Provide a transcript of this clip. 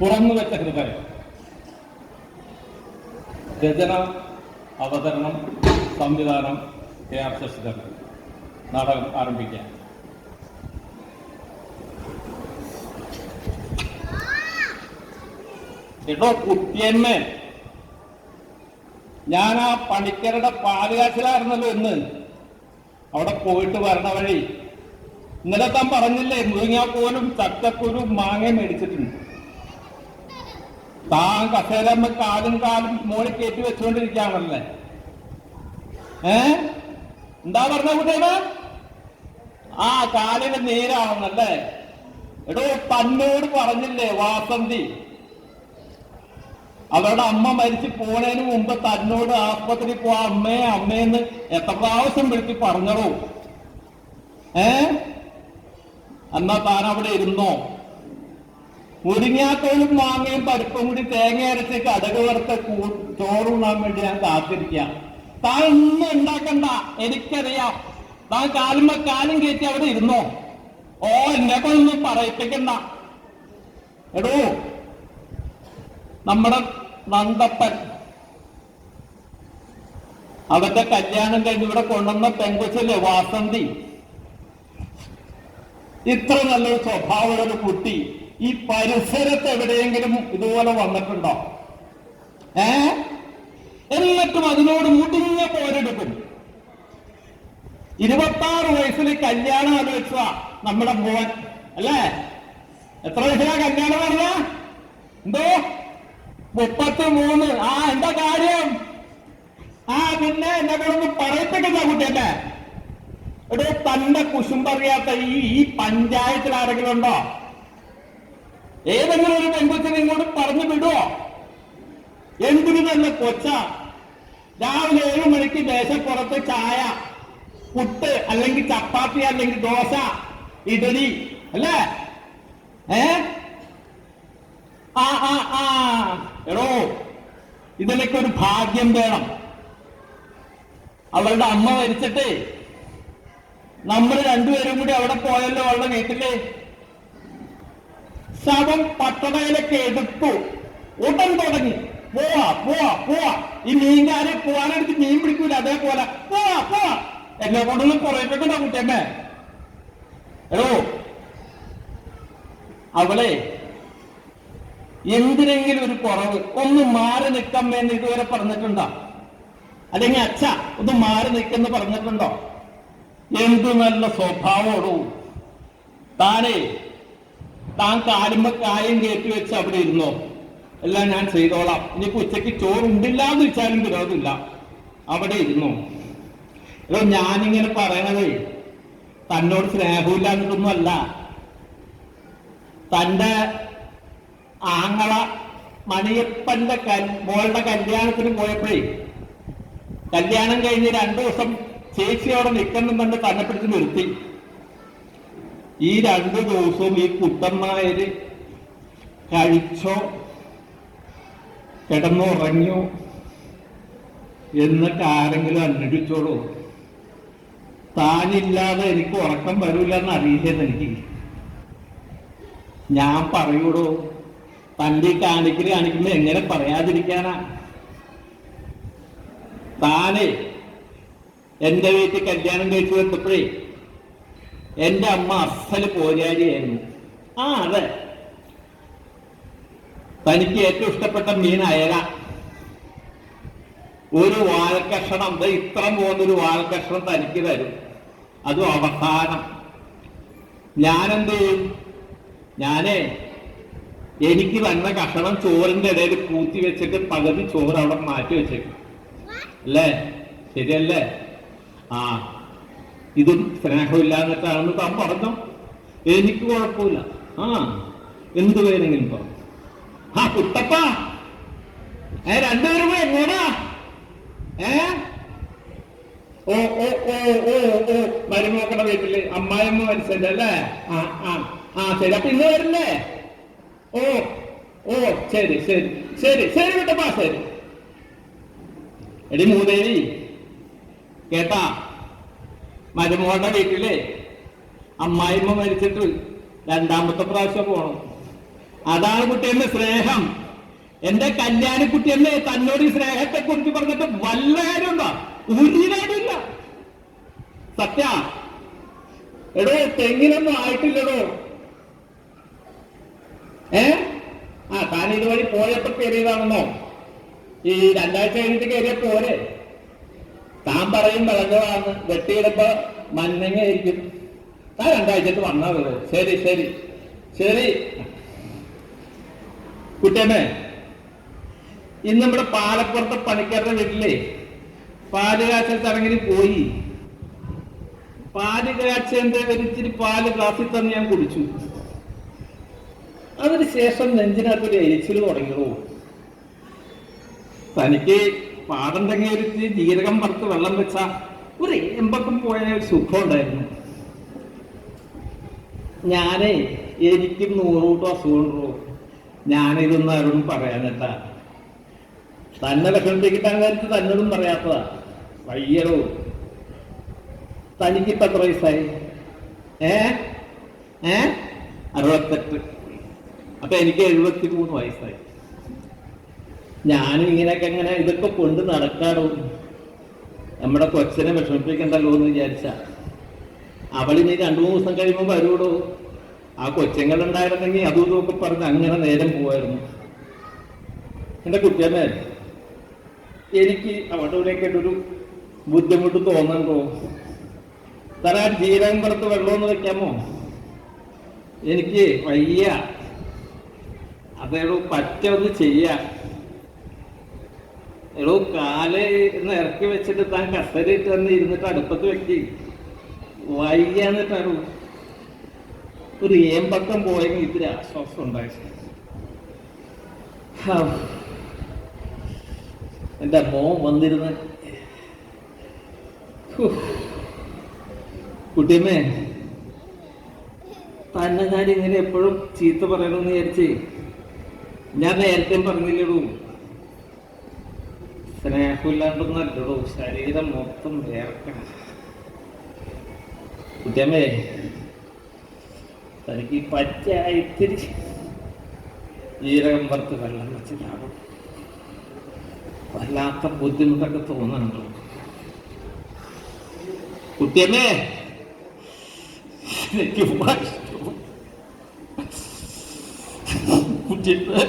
തുറന്നു വെച്ച ഹൃദയം രചന അവതരണം സംവിധാനം കെ ആർ ശശിധരൻ. നാടകം ആരംഭിക്കാം. എടോ കുട്ടിയമ്മേ ഞാൻ ആ പണിക്കരുടെ പാലുകാച്ചിലായിരുന്നല്ലോ ഇന്ന്. അവിടെ പോയിട്ട് വരണ വഴി. ഇന്നലെ താൻ പറഞ്ഞില്ലേ മുരിങ്ങാപ്പൂവനും ചക്കക്കുരും മാങ്ങയും മേടിച്ചിട്ടുണ്ട്. താൻ കസേരമ്മ കാലും കാലും മോളിൽ കയറ്റി വെച്ചുകൊണ്ടിരിക്കുകയാണല്ലേ? ഏ? എന്താ പറഞ്ഞ കുട്ടിയമ്മ ആ കാലിന് നീരാണെന്നല്ലേ എടോ തന്നോട് പറഞ്ഞില്ലേ വാസന്തി? അവരുടെ അമ്മ മരിച്ചു പോണതിന് മുമ്പ് തന്നോട് ആസ്പത്രി പോ അമ്മേ അമ്മേന്ന് എത്ര പ്രാവശ്യം വിളിച്ച് പറഞ്ഞറോ ഏ? എന്നാ താൻ അവിടെ ഇരുന്നോ? മുരിങ്ങാത്തോളും മാങ്ങയും പരിപ്പും കൂടി തേങ്ങ അരച്ച് കടക് വറുത്ത ചോറുണ്ണാൻ വേണ്ടി ഞാൻ കാത്തിരിക്കാം. താൻ ഒന്നും ഉണ്ടാക്കണ്ട എനിക്കറിയാം. താൻ കാലുമ്പ കാലും കയറ്റി അവിടെ ഇരുന്നോ? ഓ എന്നെ കൊണ്ടൊന്നും പറയിപ്പിക്കണ്ട. എടോ നമ്മുടെ നന്ദപ്പൻ. അവന്റെ കല്യാണം കഴിഞ്ഞ് ഇവിടെ കൊണ്ടുവന്ന പെങ്കൊച്ചല്ലേ വാസന്തി? ഇത്ര നല്ലൊരു സ്വഭാവമുള്ള കുട്ടി. ഈ പരിസരത്ത് എവിടെയെങ്കിലും ഇതുപോലെ വന്നിട്ടുണ്ടോ? ഏ? എന്നിട്ടും അതിനോട് മുടിഞ്ഞ പോരെടുക്കും. ഇരുപത്താറ് വയസ്സിൽ കല്യാണം ആലോചിച്ച നമ്മുടെ മോൻ അല്ലേ? എത്ര വയസ്സിലാ കല്യാണം പറഞ്ഞ എന്തോ? മുപ്പത്തി മൂന്ന് ആ എന്താ കാര്യം? ആ പിന്നെ എന്നെ ഒന്ന് പറയപ്പെട്ടില്ല കുട്ടിയല്ലേ എടോ തന്റെ കുശുമ്പറിയാത്ത ഈ ഈ പഞ്ചായത്തിൽ ആരെങ്കിലും ഉണ്ടോ? ഏതെങ്കിലും ഒരു പെൺകൊച്ചിനെ ഇങ്ങോട്ട് പറഞ്ഞു വിടുവോ? എന്തിനു തന്നെ കൊച്ച? രാവിലെ ഏഴു മണിക്ക് ദേശപ്പുറത്ത് ചായ പുട്ട് അല്ലെങ്കിൽ ചപ്പാത്തി അല്ലെങ്കിൽ ദോശ ഇഡലി അല്ലേ? ഏ? ആ ആ ആ. എടോ ഇതിനൊക്കെ ഒരു ഭാഗ്യം വേണം. അവളുടെ അമ്മ മരിച്ചിട്ട്. നമ്മൾ രണ്ടുപേരും കൂടി അവിടെ പോയല്ലോ അവളുടെ വീട്ടിൽ. ശവം പട്ടണയിലേക്ക് എടുത്തു. ഉടൻ തുടങ്ങി. പോവാ പോവാ പോവാ. ഈ മീൻകാരെ പോവാനെടുത്ത് മീൻ പിടിക്കൂല അതേപോലെ. പോവാ പോവാ. എന്നെ കൊണ്ടൊന്നും കുറയിപ്പിക്കണ്ട കുട്ടിയമ്മേ. എടോ. അവളെ എന്തിനെങ്കിലും ഒരു കുറവ് ഒന്ന് മാറി നിൽക്കമ്മേന്ന് ഇതുവരെ പറഞ്ഞിട്ടുണ്ടോ? അല്ലെങ്കിൽ അച്ഛ ഒന്ന് മാറി നിൽക്കെന്ന് പറഞ്ഞിട്ടുണ്ടോ? എന്തു നല്ല സ്വഭാവോടൂ താനേ താൻ കാലുമ്പ കായം കയറ്റി വെച്ച് അവിടെ ഇരുന്നോ? എല്ലാം ഞാൻ ചെയ്തോളാം. ഇനിയിപ്പോ ഉച്ചയ്ക്ക് ചോറുണ്ടില്ല എന്ന് വെച്ചാലും വിരോധമില്ല അവിടെ ഇരുന്നോ? അതോ ഞാനിങ്ങനെ പറയണത് തന്നോട് സ്നേഹമില്ലാഞ്ഞിട്ടൊന്നും അല്ല. തന്റെ ആങ്ങള മണിയപ്പന്റെ മോളുടെ കല്യാണത്തിന് പോയപ്പോഴേ കല്യാണം കഴിഞ്ഞ് രണ്ടു ദിവസം ചേച്ചി അവിടെ നിൽക്കുന്നുണ്ട് തന്നെ പിടിച്ച് നിർത്തി. ഈ രണ്ടു ദിവസവും ഈ കുട്ടന്മാര് കഴിച്ചോ കിടന്നുറങ്ങിയോ എന്നിട്ട് ആരെങ്കിലും അന്വേഷിച്ചോളൂ. താനില്ലാതെ എനിക്ക് ഉറക്കം വരൂല എന്ന് അറിയില്ലെന്ന് എനിക്ക് ഞാൻ പറയൂടോ തന്റെ കാണിക്കൽ കാണിക്കുമ്പോ എങ്ങനെ പറയാതിരിക്കാനാ? താനേ എന്റെ വീട്ടിൽ കല്യാണം കഴിച്ചു വെച്ചപ്പോഴേ എന്റെ അമ്മ അസൽ പോരാരിയായിരുന്നു ആ അതെ. തനിക്ക് ഏറ്റവും ഇഷ്ടപ്പെട്ട മീൻ അയല. ഒരു വാഴക്കഷണം ദേ ഇത്രം പോകുന്നൊരു വാഴക്കഷണം തനിക്ക് തരും. അതും അവസാനം. ഞാനെന്ത് ചെയ്യും? ഞാനേ എനിക്ക് തന്ന കഷണം ചോറിന്റെ ഇടയിൽ കൂത്തി വെച്ചിട്ട് പകുതി ചോറ് അവിടെ മാറ്റി വെച്ചേക്കും. അല്ലേ? ശരിയല്ലേ? ആ. ഇതും സ്നേഹമില്ലാന്നിട്ടാണെന്ന് താൻ പറഞ്ഞു? എനിക്ക് കുഴപ്പമില്ല. ആ എന്ത് വേണമെങ്കിലും പറഞ്ഞു ആ കുട്ടപ്പ. ഏ രണ്ടുപേരും കൂടെ എങ്ങോടാ ഏ? ഓ ഓ ഓ ഓ ഓ മരുമോക്കടെ വീട്ടിൽ അമ്മായിമ്മ മരിച്ചല്ലേ അല്ലേ? ആ ശരി. അപ്പൊ ഇന്ന് വരില്ലേ? ഓ ഓ ശരി ശരി ശരി ശരി കുട്ടപ്പ ശരി. എടി മൂദേവി കേട്ടാ? മരുമോളുടെ വീട്ടിലേ അമ്മായിമ്മ മരിച്ചിട്ട് രണ്ടാമത്തെ പ്രാവശ്യം പോണം. അതാണ് കുട്ടിയെന്ന സ്നേഹം. എന്റെ കല്യാണിക്കുട്ടിയമ്മേ തന്നോട് ഈ സ്നേഹത്തെ കുറിച്ച് പറഞ്ഞിട്ട് വല്ല കാര്യമുണ്ടോ? ഒരു സത്യ? എടോ തെങ്ങിനൊന്നും ആയിട്ടില്ലടോ. ഏ? ആ താൻ ഇതുവഴി പോയപ്പോ കയറിയതാണെന്നോ? ഈ രണ്ടാഴ്ച കഴിഞ്ഞിട്ട് കയറിയ പോരെ. താൻ പറയും വിളഞ്ഞതാണ് വെട്ടിയിടുമ്പോ മഞ്ഞങ്ങ ആയിരിക്കും. താൻ രണ്ടാഴ്ചക്ക് വന്നാ വരൂ ശരി ശരി. ശരി. കുട്ടിയമ്മേ ഇന്ന് നമ്മുടെ പാലപ്പുറത്തെ പണിക്കാരുടെ വീട്ടിലെ പാലുകാച്ചൽ ചടങ്ങിന് പോയി. പാൽ കാച്ചന്റെ ഒരു ഇച്ചിരി പാൽ ഗ്ലാസ്സിൽ തന്നെ ഞാൻ കുടിച്ചു. അതിനുശേഷം നെഞ്ചിനകത്തൊരു എരിച്ചിൽ തുടങ്ങിയോ തനിക്ക് പാടുണ്ടെങ്കിൽ ഒരു ജീരകം വറുത്ത് വെള്ളം വെച്ച ഒരു എമ്പക്കം പോയ സുഖം ഉണ്ടായിരുന്നു. ഞാനേ എനിക്കും നൂറുകൂട്ടം അസുഖമുണ്ടോ ഞാനിതൊന്നും ആരോടും പറയാനട്ടാ തന്നെ വിഷമിപ്പിക്കാൻ കാര്യത്തിൽ തന്നോടും പറയാത്തതാ. വയ്യടോ. തനിക്കിപ്പോ എത്ര വയസ്സായി? ഏ? ഏ? അറുപത്തെട്ട്. അപ്പൊ എനിക്ക് എഴുപത്തി മൂന്ന് വയസ്സായി. ഞാനും ഇങ്ങനെയൊക്കെ എങ്ങനെ ഇതൊക്കെ കൊണ്ട് നടക്കാടോ? നമ്മുടെ കൊച്ചനെ വിഷമിപ്പിക്കണ്ടല്ലോ എന്ന് വിചാരിച്ച അവളിനി രണ്ടു മൂന്ന് ദിവസം കഴിയുമ്പോൾ വരൂടോ ആ കൊച്ചങ്ങൾ ഉണ്ടായിരുന്നെങ്കിൽ അതും ഇതൊക്കെ പറഞ്ഞ് അങ്ങനെ നേരം പോവായിരുന്നു. എന്റെ കുട്ടിയമ്മേ എനിക്ക് അവിടെ ഇവിടെയൊക്കെ ഒരു ബുദ്ധിമുട്ട് തോന്നണ്ടോ? തരാൻ ജീരകം പുറത്ത് വെള്ളമൊന്ന് വെക്കാമോ? എനിക്ക് വയ്യ. അതേടോ പറ്റൊന്ന് ചെയ്യാം. എടോ കാൽ ഇറക്കി വെച്ചിട്ട് താൻ കസരിട്ട് തന്നെ ഇരുന്നിട്ട് അടുപ്പത്ത് വെക്കി. വയ്യാന്നിട്ടാണോ? ഒരു ഏമ്പക്കം പോയെങ്കിൽ ഇത്തിരി ആശ്വാസം ഉണ്ടായി. എന്റെ മോൻ വന്നിരുന്ന്. കുട്ടിയമ്മേ തന്നെ ഞാൻ ഇങ്ങനെ എപ്പോഴും ചീത്ത പറയണമെന്ന് വിചാരിച്ചേ. ഞാൻ നേരത്തെ പറഞ്ഞില്ലടൂ. സ്നേഹമില്ലാണ്ടൊന്നല്ലടൂ ശരീരം മൊത്തം വേർക്കണം കുട്ടിയമ്മേ തനിക്ക് പറ്റ ഇത്തിരി ജീരകം വറുത്ത് വെള്ളം വെച്ചിട്ടാകും വല്ലാത്ത ബുദ്ധിമുട്ടൊക്കെ തോന്നുന്നുണ്ടോ. കുട്ടിയമ്മേ എനിക്ക് കുട്ടിയമ്മേ.